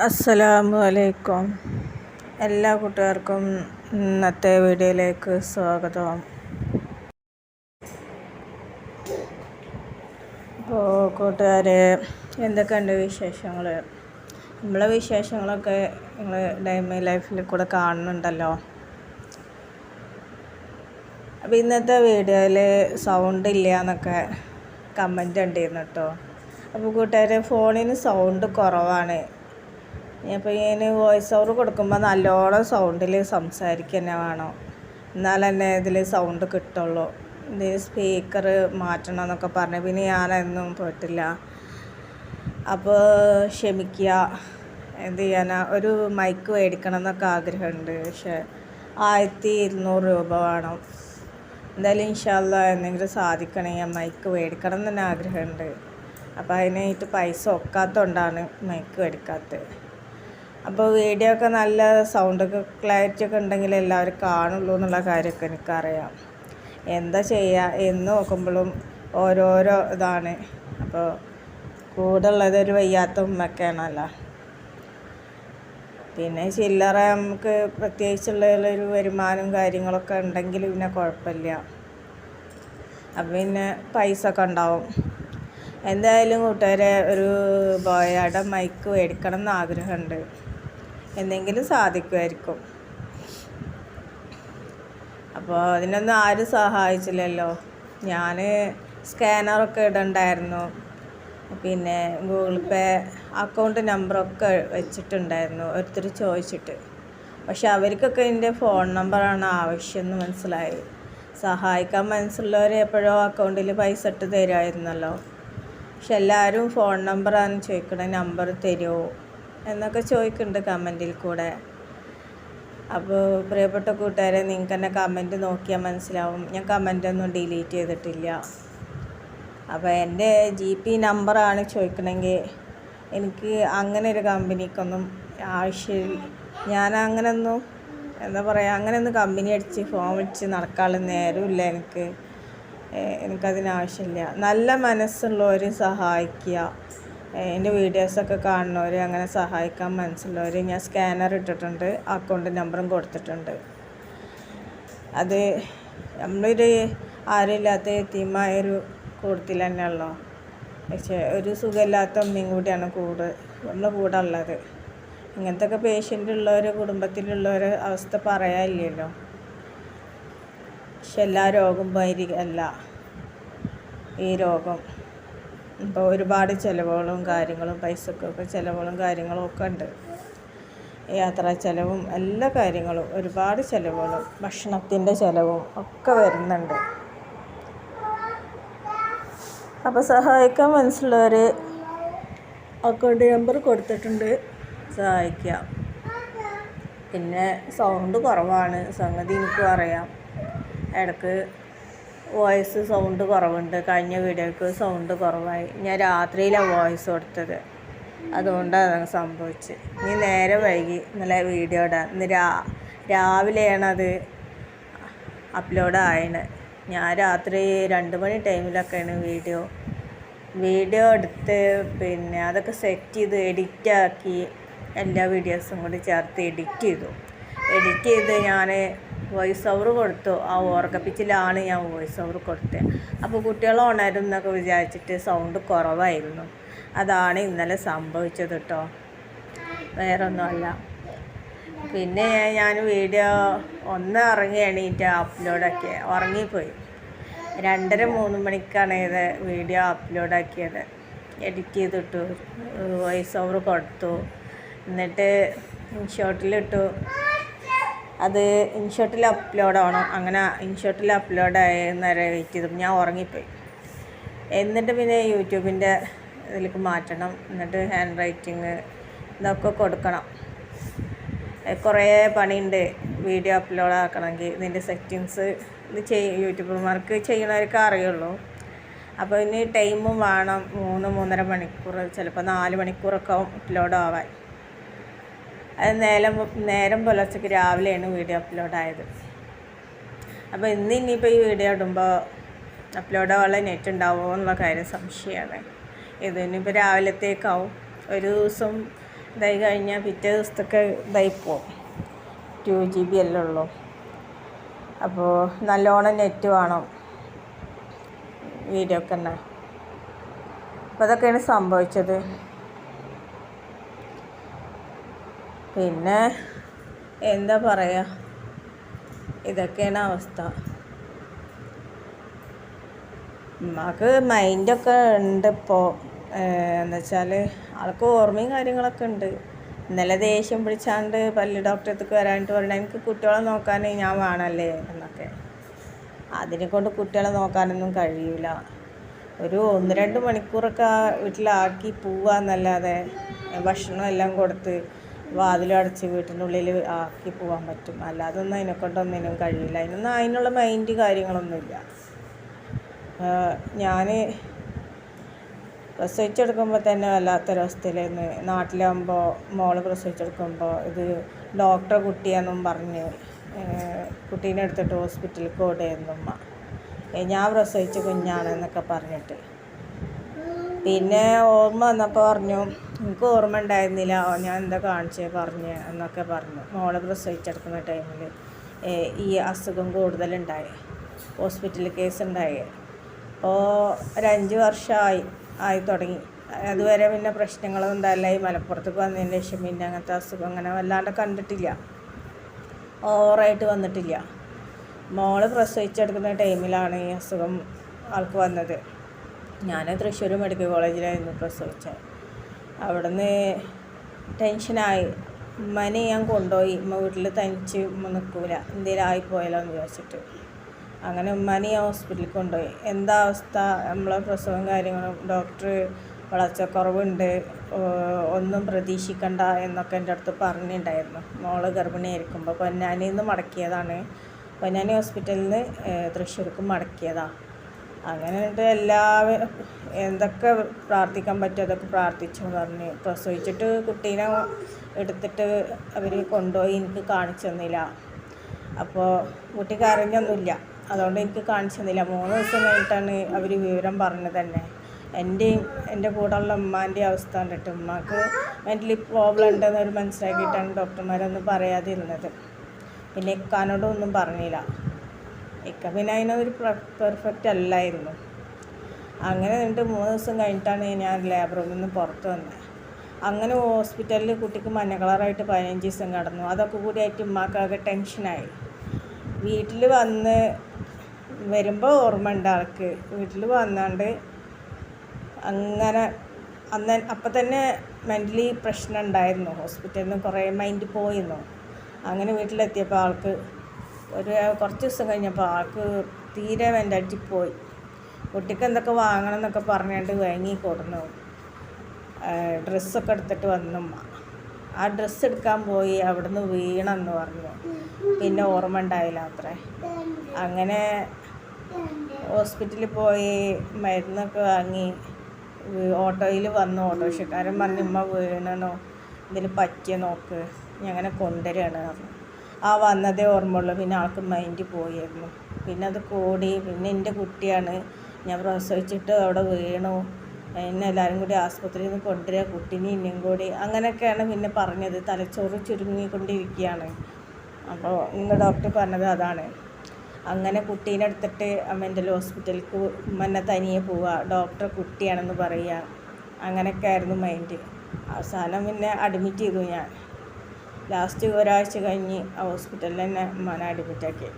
അസ്സലാമു അലൈക്കും. എല്ലാ കൂട്ടുകാർക്കും ഇന്നത്തെ വീഡിയോയിലേക്ക് സ്വാഗതം. അപ്പോൾ കൂട്ടുകാരെ എന്തൊക്കെയുണ്ട് വിശേഷങ്ങൾ നമ്മളെ വിശേഷങ്ങളൊക്കെ നിങ്ങൾ ഡൈമി ലൈഫിൽ കൂടെ കാണുന്നുണ്ടല്ലോ. അപ്പോൾ ഇന്നത്തെ വീഡിയോയിൽ സൗണ്ട് ഇല്ല എന്നൊക്കെ കമന്റ് ഉണ്ടായിരുന്നു കേട്ടോ. അപ്പോൾ കൂട്ടുകാരെ ഫോണിന് സൗണ്ട് കുറവാണ്. അപ്പോൾ ഇങ്ങനെ വോയിസ് ഓവർ കൊടുക്കുമ്പോൾ നല്ലോണം സൗണ്ടിൽ സംസാരിക്കുക വേണം. എന്നാൽ തന്നെ ഇതിൽ സൗണ്ട് കിട്ടുള്ളൂ. ഇതിൽ സ്പീക്കർ മാറ്റണം എന്നൊക്കെ പറഞ്ഞു. പിന്നെ ഞാനൊന്നും പോയിട്ടില്ല. അപ്പോൾ ക്ഷമിക്കുക എന്ത് ചെയ്യാനാ? ഒരു മൈക്ക് മേടിക്കണം എന്നൊക്കെ ആഗ്രഹമുണ്ട്. പക്ഷേ ആയിരത്തി ഇരുന്നൂറ് രൂപ വേണം. എന്തായാലും ഇൻഷാല്ല എന്തെങ്കിലും സാധിക്കണേ. ഞാൻ മൈക്ക് മേടിക്കണം എന്ന് തന്നെ ആഗ്രഹമുണ്ട്. അപ്പോൾ അതിനായിട്ട് പൈസ ഒക്കാത്തതുകൊണ്ടാണ് മൈക്ക് മേടിക്കാത്തത്. അപ്പോൾ വീഡിയോ ഒക്കെ നല്ല സൗണ്ടൊക്കെ ക്ലാരിറ്റി ഒക്കെ ഉണ്ടെങ്കിൽ എല്ലാവരും കാണുള്ളൂ എന്നുള്ള കാര്യമൊക്കെ എനിക്കറിയാം. എന്താ ചെയ്യുക എന്ന് നോക്കുമ്പോഴും ഓരോരോ ഇതാണ്. അപ്പോൾ കൂടെ ഉള്ളത് ഒരു വയ്യാത്ത ഉമ്മക്കാണല്ലോ പിന്നെ ചില്ലറ നമുക്ക് പ്രത്യേകിച്ചുള്ളൊരു വരുമാനം കാര്യങ്ങളൊക്കെ ഉണ്ടെങ്കിൽ പിന്നെ കുഴപ്പമില്ല. അപ്പം പിന്നെ പൈസ ഒക്കെ ഉണ്ടാവും. എന്തായാലും കൂട്ടുകാരെ ഒരു ബോയയുടെ മൈക്ക് മേടിക്കണം എന്ന് ആഗ്രഹമുണ്ട്. എന്തെങ്കിലും സാധിക്കുമായിരിക്കും. അപ്പോൾ അതിനൊന്നും ആരും സഹായിച്ചില്ലല്ലോ. ഞാൻ സ്കാനറൊക്കെ ഇടണ്ടായിരുന്നു. പിന്നെ ഗൂഗിൾ പേ അക്കൗണ്ട് നമ്പറൊക്കെ വെച്ചിട്ടുണ്ടായിരുന്നു. ഒരുത്തർ ചോദിച്ചിട്ട്. പക്ഷെ അവർക്കൊക്കെ എന്റെ ഫോൺ നമ്പറാണ് ആവശ്യമെന്ന് മനസ്സിലായി. സഹായിക്കാൻ മനസ്സുള്ളവർ എപ്പോഴോ അക്കൗണ്ടിൽ പൈസ ഇട്ട് തരുമായിരുന്നല്ലോ. പക്ഷെ എല്ലാവരും ഫോൺ നമ്പറാണ് ചോദിക്കണേ നമ്പർ തരുമോ? എന്നൊക്കെ ചോദിക്കുന്നുണ്ട് കമന്റിൽ കൂടെ. അപ്പോൾ പ്രിയപ്പെട്ട കൂട്ടുകാരെ നിങ്ങൾക്ക് തന്നെ കമന്റ് നോക്കിയാൽ മനസ്സിലാവും. ഞാൻ കമന്റൊന്നും ഡിലീറ്റ് ചെയ്തിട്ടില്ല. അപ്പോൾ എന്റെ ജി പി നമ്പറാണ് ചോദിക്കണമെങ്കിൽ എനിക്ക് അങ്ങനെ ഒരു കമ്പനിക്കൊന്നും ആവശ്യമില്ല ഞാൻ അങ്ങനെയൊന്നും എന്താ പറയുക അങ്ങനെയൊന്നും കമ്പനി അടിച്ച് ഫോം വിളിച്ച് നടക്കാനുള്ള നേരമില്ല എനിക്ക്. എനിക്കതിനാവശ്യമില്ല നല്ല മനസ്സുള്ളവരും സഹായിക്കുക. എന്റെ വീഡിയോസൊക്കെ കാണുന്നവർ അങ്ങനെ സഹായിക്കാൻ മനസ്സുള്ളവർ ഞാൻ സ്കാനർ ഇട്ടിട്ടുണ്ട് അക്കൗണ്ട് നമ്പറും കൊടുത്തിട്ടുണ്ട്. അത് നമ്മളൊരു ആരുമില്ലാത്ത എത്തിയമായൊരു കൂട്ടത്തിൽ തന്നെയുള്ളോ പക്ഷേ ഒരു സുഖമില്ലാത്ത ഒന്നും കൂടിയാണ് കൂട് നമ്മളെ കൂടെ ഉള്ളത്. ഇങ്ങനത്തെ ഒക്കെ പേഷ്യന്റ് ഉള്ളവർ കുടുംബത്തിലുള്ളവർ അവസ്ഥ പറയാനില്ലല്ലോ. പക്ഷെ എല്ലാ രോഗം മാതിരി അല്ല ഈ രോഗം. ഇപ്പോൾ ഒരുപാട് ചിലവുകളും കാര്യങ്ങളും പൈസക്കൊക്കെ ചിലവുകളും കാര്യങ്ങളും ഒക്കെ ഉണ്ട്. യാത്രാ ചിലവും എല്ലാ കാര്യങ്ങളും ഒരുപാട് ചിലവുകളും ഭക്ഷണത്തിന്റെ ചിലവും ഒക്കെ വരുന്നുണ്ട്. അപ്പോൾ സഹായിക്കാൻ മനസ്സിലുള്ളവർ അക്കൗണ്ട് നമ്പർ കൊടുത്തിട്ടുണ്ട്. സഹായിക്കുക പിന്നെ സൗണ്ട് കുറവാണ്. സംഗതി എനിക്കും അറിയാം. ഇടയ്ക്ക് വോയിസ് സൗണ്ട് കുറവുണ്ട്. കഴിഞ്ഞ വീഡിയോക്ക് സൗണ്ട് കുറവായി. ഞാൻ രാത്രിയിലാണ് വോയിസ് കൊടുത്തത്. അതുകൊണ്ടാണ് സംഭവിച്ചത്. ഇനി നേരെ വൈകി ഇന്നലെ വീഡിയോ ഇടാൻ. ഇന്ന് രാ രാവിലെയാണ് അത് അപ്ലോഡ് ആയത് ഞാൻ രാത്രി രണ്ട് മണി ടൈമിലൊക്കെയാണ് വീഡിയോ വീഡിയോ എടുത്ത് പിന്നെ അതൊക്കെ സെറ്റ് ചെയ്ത് എഡിറ്റാക്കി എല്ലാ വീഡിയോസും കൂടി ചേർത്ത് എഡിറ്റ് ചെയ്തു. എഡിറ്റ് ചെയ്ത് ഞാൻ വോയിസ് ഓവർ കൊടുത്തു. ആ ഓർക്കപ്പിച്ചിലാണ് ഞാൻ വോയിസ് ഓവർ കൊടുത്തത് അപ്പോൾ കുട്ടികൾ ഉണരും എന്നൊക്കെ വിചാരിച്ചിട്ട് സൗണ്ട് കുറവായിരുന്നു. അതാണ് ഇന്നലെ സംഭവിച്ചത് കേട്ടോ വേറൊന്നുമല്ല. പിന്നെ ഞാൻ വീഡിയോ ഒന്ന് ഇറങ്ങി എണീറ്റ് അപ്ലോഡാക്കി ഉറങ്ങിപ്പോയി. രണ്ടര മൂന്ന് മണിക്കാണ് ഇത് വീഡിയോ അപ്ലോഡാക്കിയത് എഡിറ്റ് ചെയ്തിട്ടു വോയിസ് ഓവർ കൊടുത്തു. എന്നിട്ട് ഷോർട്ടിലിട്ടു അത് ഇൻഷോട്ടിൽ അപ്ലോഡ് ആവണം. അങ്ങനെ ഇൻഷോട്ടിൽ അപ്ലോഡ് ചെയ്തു ഞാൻ ഉറങ്ങിപ്പോയി. എന്നിട്ട് പിന്നെ യൂട്യൂബിന്റെ ഇതിലേക്ക് മാറ്റണം. എന്നിട്ട് ഹാൻഡ് റൈറ്റിങ് ഇതൊക്കെ കൊടുക്കണം. കുറേ പണിയുണ്ട്. വീഡിയോ അപ്ലോഡ് ആക്കണമെങ്കിൽ ഇതിന്റെ സെറ്റിങ്സ് ഇത് ചെയ് യൂട്യൂബർമാർക്ക് ചെയ്യണവർക്ക് അറിയുള്ളൂ. അപ്പോൾ ഇനി ടൈമും വേണം. മൂന്ന് മൂന്നര മണിക്കൂർ ചിലപ്പോൾ നാല് മണിക്കൂറൊക്കെ അപ്ലോഡ് ആവാൻ. അത് നേരം നേരം പുലർച്ചയ്ക്ക് രാവിലെയാണ് വീഡിയോ അപ്ലോഡ് ആയത് അപ്പോൾ ഇന്ന് ഇനിയിപ്പോൾ ഈ വീഡിയോ ഇടുമ്പോൾ അപ്ലോഡ് ആവാനുള്ള നെറ്റ് ഉണ്ടാവുമോ എന്നുള്ള കാര്യം സംശയമാണ് ഇത് ഇനിയിപ്പോൾ രാവിലത്തേക്കാവും. ഒരു ദിവസം ഇതായി കഴിഞ്ഞാൽ പിറ്റേ ദിവസത്തൊക്കെ ഇതായി പോകും ടു ജി ബി അല്ലേ ഉള്ളൂ. അപ്പോൾ നല്ലോണം നെറ്റ് വേണം. വീഡിയോ ഒക്കെ തന്നെ അപ്പോൾ അതൊക്കെയാണ് സംഭവിച്ചത്. പിന്നെ എന്താ പറയുക ഇതൊക്കെയാണ് അവസ്ഥ. ഉമ്മാക്ക് മൈൻഡൊക്കെ ഉണ്ട് ഇപ്പോൾ എന്താ വെച്ചാൽ ആൾക്ക് ഓർമ്മയും കാര്യങ്ങളൊക്കെ ഉണ്ട്. ഇന്നലെ ദേഷ്യം പിടിച്ചാണ്ട് പല്ല് ഡോക്ടറെ അടുത്തേക്ക് വരാനായിട്ട് പറഞ്ഞാൽ എനിക്ക് കുട്ടികളെ നോക്കാൻ ഞാൻ വേണമല്ലേ എന്നൊക്കെ. അതിനെ കൊണ്ട് കുട്ടികളെ നോക്കാനൊന്നും കഴിയില്ല ഒരു ഒന്ന് രണ്ട് മണിക്കൂറൊക്കെ വീട്ടിലാക്കി പോവാന്നല്ലാതെ ഭക്ഷണം എല്ലാം കൊടുത്ത് വാതിലടച്ച് വീട്ടിനുള്ളിൽ ആക്കി പോകാൻ പറ്റും. അല്ലാതെ ഒന്നും അതിനെക്കൊണ്ടൊന്നിനും കഴിയില്ല. അതിനൊന്നും അതിനുള്ള മൈൻഡ് കാര്യങ്ങളൊന്നുമില്ല. ഞാൻ പ്രസവിച്ചെടുക്കുമ്പോൾ തന്നെ വല്ലാത്തൊരവസ്ഥയിലായിരുന്നു നാട്ടിലാകുമ്പോൾ മോൾ പ്രസവിച്ചെടുക്കുമ്പോൾ ഇത് ഡോക്ടറെ കുട്ടിയാണെന്നും പറഞ്ഞ് കുട്ടീനെ എടുത്തിട്ട് ഹോസ്പിറ്റലിൽ ഓടുമായിരുന്നു ഉമ്മ ഞാൻ പ്രസവിച്ച കുഞ്ഞാണെന്നൊക്കെ പറഞ്ഞിട്ട്. പിന്നെ ഓർമ്മ വന്നപ്പോൾ പറഞ്ഞു എനിക്ക് ഓർമ്മ ഉണ്ടായിരുന്നില്ല. ഞാൻ എന്താ കാണിച്ചേ? പറഞ്ഞ് എന്നൊക്കെ പറഞ്ഞു. മോളെ പ്രസവിച്ചെടുക്കുന്ന ടൈമിൽ ഈ അസുഖം കൂടുതലുണ്ടായി. ഹോസ്പിറ്റൽ കേസ് ഉണ്ടായി അപ്പോൾ ഒരഞ്ച് വർഷമായി ആയി തുടങ്ങി. അതുവരെ പിന്നെ പ്രശ്നങ്ങളൊന്നും ഉണ്ടായില്ല. ഈ മലപ്പുറത്തേക്ക് വന്നതിന് ശേഷം പിന്നെ അങ്ങനത്തെ അസുഖം അങ്ങനെ വല്ലാണ്ട് കണ്ടിട്ടില്ല. ഓവറായിട്ട് വന്നിട്ടില്ല. മോൾ പ്രസവിച്ചെടുക്കുന്ന ടൈമിലാണ് ഈ അസുഖം ആൾക്ക് വന്നത്. ഞാൻ തൃശ്ശൂർ മെഡിക്കൽ കോളേജിലായിരുന്നു പ്രസവിച്ചത്. അവിടുന്ന് ടെൻഷനായി ഉമ്മനെ ഞാൻ കൊണ്ടുപോയി ഉമ്മ വീട്ടിൽ തനിച്ച് ഉമ്മ നിൽക്കൂല എന്തെങ്കിലും ആയിപ്പോയാലോ എന്ന് വിചാരിച്ചിട്ട്. അങ്ങനെ ഉമ്മാനെ ഞാൻ ഹോസ്പിറ്റലിൽ കൊണ്ടുപോയി. എന്താ അവസ്ഥ? നമ്മളെ പ്രസവം കാര്യങ്ങളും ഡോക്ടർ വളർച്ചക്കുറവുണ്ട് കുറവുണ്ട് ഒന്നും പ്രതീക്ഷിക്കണ്ട എന്നൊക്കെ എന്റെ അടുത്ത് പറഞ്ഞിട്ടുണ്ടായിരുന്നു മോൾ ഗർഭിണിയായിരിക്കുമ്പോൾ പൊന്നാനിയിൽ നിന്ന് മടക്കിയതാണ്. പൊന്നാനി ഹോസ്പിറ്റലിൽ നിന്ന് തൃശ്ശൂർക്ക് മടക്കിയതാണ് അങ്ങനെ എല്ലാവരും എന്തൊക്കെ പ്രാർത്ഥിക്കാൻ പറ്റുമോ അതൊക്കെ പ്രാർത്ഥിച്ചു പറഞ്ഞ്. പ്രസവിച്ചിട്ട് കുട്ടീനെ എടുത്തിട്ട് അവർ കൊണ്ടുപോയി എനിക്ക് കാണിച്ചു തന്നില്ല. അപ്പോൾ കുട്ടി കരഞ്ഞൊന്നുമില്ല. അതുകൊണ്ട് എനിക്ക് കാണിച്ചു തന്നില്ല. മൂന്ന് ദിവസം കഴിഞ്ഞിട്ടാണ് അവർ വിവരം പറഞ്ഞത് തന്നെ. എന്റെയും എന്റെ കൂടെയുള്ള ഉമ്മാന്റെ അവസ്ഥ കണ്ടിട്ട് ഉമ്മാക്ക് മെന്റലി പ്രോബ്ലം ഉണ്ടെന്ന് അവർ മനസ്സിലാക്കിയിട്ടാണ് ഡോക്ടർമാരൊന്നും പറയാതിരുന്നത്. പിന്നെ ഇക്കാനോടും ഒന്നും പറഞ്ഞില്ല. ഇക്ക. പിന്നെ അതിനൊരു പെർഫെക്റ്റ് അല്ലായിരുന്നു. അങ്ങനെ നിന്നിട്ട് മൂന്ന് ദിവസം കഴിഞ്ഞിട്ടാണ് ഞാൻ ലേബറിൽ നിന്ന് പുറത്ത് വന്നത് അങ്ങനെ ഹോസ്പിറ്റലിൽ കുട്ടിക്ക് മഞ്ഞ കളറായിട്ട് പതിനഞ്ച് ദിവസം കിടന്നു. അതൊക്കെ കൂടി ആയിട്ട് ഉമ്മാക്കാകെ ടെൻഷനായി വീട്ടിൽ വന്ന് വരുമ്പോൾ ഓർമ്മ ഉണ്ട് ആൾക്ക്. വീട്ടിൽ വന്നാണ്ട് അങ്ങനെ അന്ന് അപ്പം തന്നെ മെന്റലി പ്രശ്നം ഉണ്ടായിരുന്നു ഹോസ്പിറ്റലിൽ നിന്ന് കുറേ മൈൻഡ് പോയിരുന്നു. അങ്ങനെ വീട്ടിലെത്തിയപ്പോൾ ആൾക്ക് ഒരു കുറച്ച് ദിവസം കഴിഞ്ഞപ്പോൾ ആൾക്ക് തീരെ വേണ്ട പോയി. കുട്ടിക്ക് എന്തൊക്കെ വാങ്ങണം എന്നൊക്കെ പറഞ്ഞുകൊണ്ട് വാങ്ങി കൊടുന്നു. ഡ്രസ്സൊക്കെ എടുത്തിട്ട് വന്നു. ആ ഡ്രസ്സ് എടുക്കാൻ പോയി അവിടുന്ന് വീണെന്ന് പറഞ്ഞു. പിന്നെ ഓർമ്മ ഉണ്ടായില്ല അത്രേ. അങ്ങനെ ഹോസ്പിറ്റലിൽ പോയി മരുന്നൊക്കെ വാങ്ങി ഓട്ടോയിൽ വന്നു. ഓട്ടോറിക്ഷക്കാരൻ പറഞ്ഞു ഉമ്മ വീണണോ എന്തെങ്കിലും പറ്റിയ? നോക്ക്. ഞാൻ അങ്ങനെ കൊണ്ടുവരികയാണ് പറഞ്ഞു. ആ വന്നതേ ഓർമ്മയുള്ളൂ. പിന്നെ ആൾക്ക് മൈൻഡ് പോയിരുന്നു. പിന്നെ അത് കൂടി. പിന്നെ എന്റെ കുട്ടിയാണ്. ഞാൻ പ്രസവിച്ചിട്ട് അവിടെ വീണു. എന്നെ എല്ലാവരും കൂടി ആസ്പത്രിയിൽ നിന്ന് കൊണ്ടുവരിക. കുട്ടീനെ ഇനിയും കൂടി. അങ്ങനെയൊക്കെയാണ് പിന്നെ പറഞ്ഞത്. തലച്ചോറ് ചുരുങ്ങിക്കൊണ്ടിരിക്കുകയാണ്. അപ്പോൾ ഇന്ന് ഡോക്ടർ പറഞ്ഞത് അതാണ്. അങ്ങനെ കുട്ടീനെ എടുത്തിട്ട് മെന്റൽ ഹോസ്പിറ്റലിലേക്ക് ഉമ്മന്നെ തനിയെ പോവുക. ഡോക്ടർ കുട്ടിയാണെന്ന് പറയുക. അങ്ങനെയൊക്കെ ആയിരുന്നു മൈൻഡ് അവസാനം പിന്നെ അഡ്മിറ്റ് ചെയ്തു ഞാൻ. ലാസ്റ്റ് ഒരാഴ്ച കഴിഞ്ഞ് ആ ഹോസ്പിറ്റലിൽ തന്നെ ഉമ്മാനെ അഡ്മിറ്റാക്കി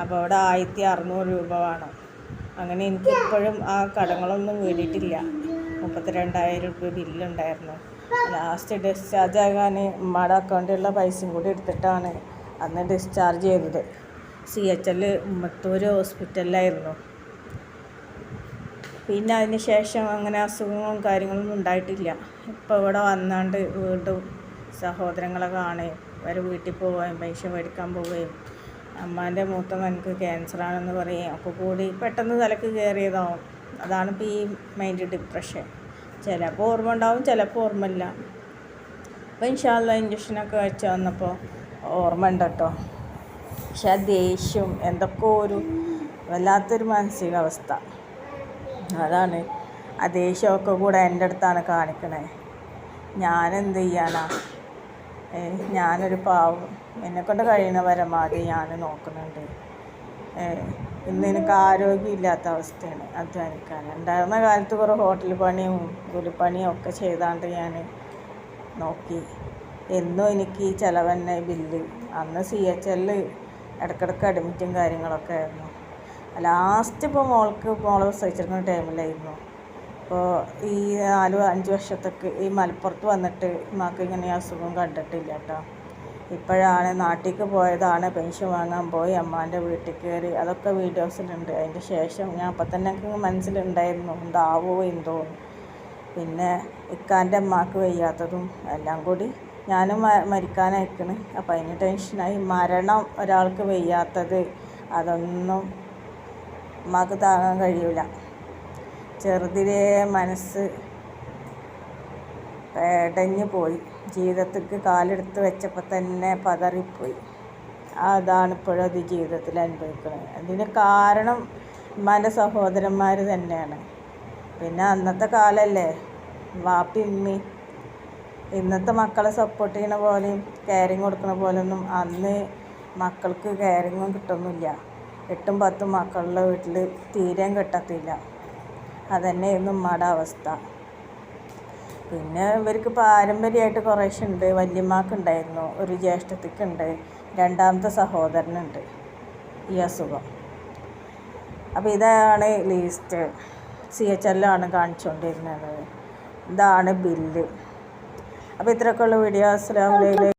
അപ്പോൾ അവിടെ ആയിരത്തി അറുന്നൂറ് രൂപ വേണം. അങ്ങനെ എനിക്ക് ഇപ്പോഴും ആ കടങ്ങളൊന്നും വീടിയിട്ടില്ല മുപ്പത്തിരണ്ടായിരം രൂപ ബില്ലുണ്ടായിരുന്നു. ലാസ്റ്റ് ഡിസ്ചാർജ് ആകാൻ ഉമ്മയുടെ അക്കൗണ്ടിലുള്ള പൈസയും കൂടി എടുത്തിട്ടാണ് അന്ന് ഡിസ്ചാർജ് ചെയ്തത്. സി എച്ച് എൽ ഉമ്മത്തൂർ ഹോസ്പിറ്റലിലായിരുന്നു. പിന്നെ അതിന് ശേഷം അങ്ങനെ അസുഖങ്ങളും കാര്യങ്ങളൊന്നും ഉണ്ടായിട്ടില്ല. ഇപ്പോൾ ഇവിടെ വന്നാണ്ട് വീണ്ടും സഹോദരങ്ങളെ കാണുകയും അവർ വീട്ടിൽ പോവുകയും പൈസ മേടിക്കാൻ പോവുകയും അമ്മാന്റെ മൂത്ത മകൾക്ക് ക്യാൻസറാണെന്ന് പറയും ഒക്കെ കൂടി പെട്ടെന്ന് തലക്ക് കയറിയതാവും. അതാണ് ഇപ്പോൾ ഈ മൈൻഡ് ഡിപ്രഷൻ ചിലപ്പോൾ ഓർമ്മ ഉണ്ടാവും ചിലപ്പോൾ ഓർമ്മയില്ല അപ്പോൾ ഇൻഷാല്ല ഇഞ്ചക്ഷനൊക്കെ വെച്ച് വന്നപ്പോൾ ഓർമ്മ ഉണ്ട് കേട്ടോ. പക്ഷെ ആ ദേഷ്യം എന്തൊക്കെ ഒരു വല്ലാത്തൊരു മാനസികാവസ്ഥ. അതാണ് ആ ദേഷ്യമൊക്കെ കൂടെ എന്റെ അടുത്താണ് കാണിക്കണേ. ഞാനെന്ത് ചെയ്യാനാ? ഏ, ഞാനൊരു പാവം. എന്നെക്കൊണ്ട് കഴിയുന്ന പരമാവധി ഞാൻ നോക്കുന്നുണ്ട്. ഇന്ന് എനിക്ക് ആരോഗ്യമില്ലാത്ത അവസ്ഥയാണ് അധ്വാനിക്കാൻ. ഉണ്ടായിരുന്ന കാലത്ത് കുറേ ഹോട്ടൽ പണിയും കൂലിപ്പണിയും ഒക്കെ ചെയ്താണ്ട് ഞാൻ നോക്കി. എന്നും എനിക്ക് ഈ ചിലവന്നെ ബില്ല്. അന്ന് സി എച്ച് എല്ല് ഇടയ്ക്കിടയ്ക്ക് അഡ്മിറ്റും കാര്യങ്ങളൊക്കെ ആയിരുന്നു. ലാസ്റ്റ് ഇപ്പോൾ മോൾക്ക് മോളെ പ്രസവിച്ചിരിക്കുന്ന ടൈമിലായിരുന്നു അപ്പോൾ ഈ നാല് അഞ്ച് വർഷത്തേക്ക് ഈ മലപ്പുറത്ത് വന്നിട്ട് ഉമ്മാക്ക് ഇങ്ങനെ അസുഖം കണ്ടിട്ടില്ല കേട്ടോ ഇപ്പോഴാണ് നാട്ടിലേക്ക് പോയതാണ് പെൻഷൻ വാങ്ങാൻ പോയി അമ്മാന്റെ വീട്ടിൽ കയറി അതൊക്കെ വീഡിയോസിലുണ്ട്. അതിന്റെ ശേഷം ഞാൻ അപ്പം തന്നെ മനസ്സിലുണ്ടായിരുന്നു എന്താവോ എന്തോ. പിന്നെ ഇക്കാന്റെ അമ്മാക്ക് വയ്യാത്തതും എല്ലാം കൂടി ഞാനും മരിക്കാനയക്കണ്. അപ്പം അതിന് ടെൻഷനായി. മരണം ഒരാൾക്ക് വയ്യാത്തത് അതൊന്നും അമ്മാക്ക് താങ്ങാൻ കഴിയൂല. ചെറുതിലേ മനസ്സ് പേടഞ്ഞു പോയി. ജീവിതത്തിക്ക് കാലെടുത്ത് വെച്ചപ്പോൾ തന്നെ പതറിപ്പോയി. അതാണ് ഇപ്പോഴും അത് ജീവിതത്തിൽ അനുഭവിക്കുന്നത്. അതിന് കാരണം ഉമ്മാന്റെ സഹോദരന്മാർ തന്നെയാണ്. പിന്നെ അന്നത്തെ കാലമല്ലേ വാപ്പി ഉമ്മി ഇന്നത്തെ മക്കളെ സപ്പോർട്ട് ചെയ്യണ പോലെയും കെയറിങ് കൊടുക്കുന്ന പോലെയൊന്നും അന്ന് മക്കൾക്ക് കെയറിങ്ങും കിട്ടുന്നില്ല എട്ടും പത്തും മക്കളുടെ വീട്ടിൽ തീരെയും കിട്ടത്തില്ല. അതന്നെയായിരുന്നു ഉമ്മയുടെ അവസ്ഥ. പിന്നെ ഇവർക്ക് പാരമ്പര്യമായിട്ട് കുറേശ്ശെ ഉണ്ട് വല്യമ്മക്ക് ഉണ്ടായിരുന്നു ഒരു ജ്യേഷ്ഠത്തിക്കുണ്ട്. രണ്ടാമത്തെ സഹോദരനുണ്ട്. ഈ അസുഖം. അപ്പോൾ ഇതാണ് ലീസ്റ്റ്. സി എച്ച് എല്ലാണ് കാണിച്ചുകൊണ്ടിരുന്നത് ഇതാണ് ബില്ല്. അപ്പോൾ ഇത്രയൊക്കെയുള്ള വീഡിയോ. അലൈക്കും.